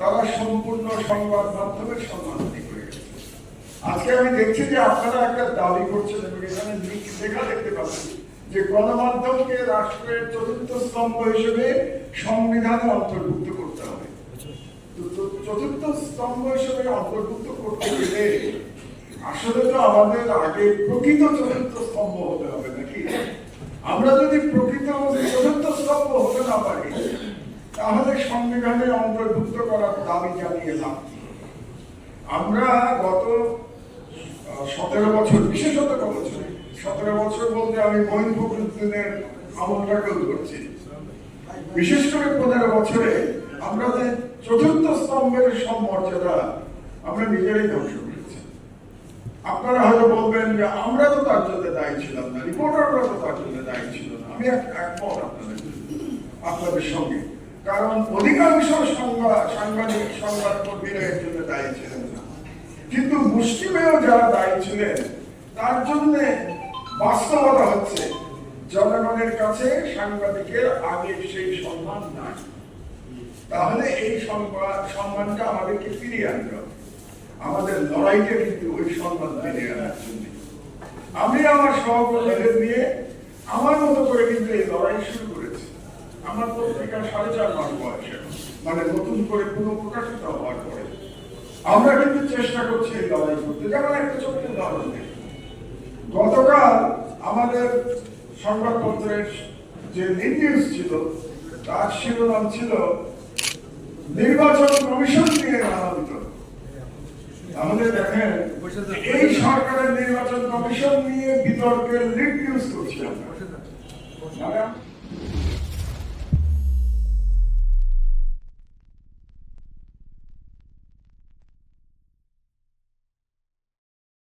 তারা সম্পূর্ণ সংবাদ মাধ্যমের সম্মানহানি করে গেছে। আজকে আমি দেখছি যে আপনারা একটা দাবি করছেন এবং এখানে লেখা দেখতে পাচ্ছি যে গণমাধ্যমকে রাষ্ট্রের চতুর্থ স্তম্ভ হিসেবে সংবিধানে অন্তর্ভুক্ত করতে হবে। চতুর্থ স্তম্ভ হিসেবে অন্তর্ভুক্ত করতে গেলে আসলে তো আমাদের আগে প্রকৃত চতুর্থ স্তম্ভ হতে হবে নাকি? আমরা যদি প্রকৃত চতুর্থ স্তম্ভ হতে না পারি তাহলে সংবিধানে অন্তর্ভুক্ত করার দাবি জানিয়ে লাভ? আমরা গত সতেরো বছর, বিশেষত বছর, সতেরো বছর বলতে আমি মহিন ফখরুদ্দিনের ধরছি বিশেষ করে পনেরো বছরে আমরা যে চতুর্থ স্তম্ভের সব মর্যাদা আমরা নিজেরাই ধ্বংস করেছি। আপনারা হয়তো বলবেন যে আমরা তো তার জন্য দায়ী ছিলাম না রিপোর্টাররা তো তার জন্য দায়ী ছিল না। আমি এক- একমত আপনাদের আপনাদের সঙ্গে। কারণ অধিকাংশ সংবাদ সাংবাদিক সংবাদ কর্মীরা এর জন্য দায়ী ছিলেন না। কিন্তু মুসলিমেও যারা দায়ী ছিলেন, তার জন্য বাস্তবতা হচ্ছে, জনগণের কাছে সাংবাদিকের আগে সেই সম্মান নাই। তাহলে এই সম্মানটা আমাদেরকে ফিরিয়ে আনতে হবে। আমাদের লড়াইটা কিন্তু ওই সম্মান ফিরিয়ে আনার জন্য। আমি আমার সহকর্মীদের নিয়ে আমার মতো করে কিন্তু এই লড়াই শুরু আমার পত্রিকা সাড়ে চার মাস মানে নতুন করে পুনঃ প্রকাশিত হওয়ার পরে। আমরা কিন্তু চেষ্টা করছি এই লড়াই করতে। যেমন একটা ছোট্ট উদাহরণ গতকাল আমাদের সংবাদপত্রের যে ছিল, তার শিরোনাম ছিল, নির্বাচন কমিশন নিয়ে নানা তাহলে দেখেন, এই সরকারের নির্বাচন কমিশন নিয়ে বিতর্কের লিড নিউজ করছি আমরা।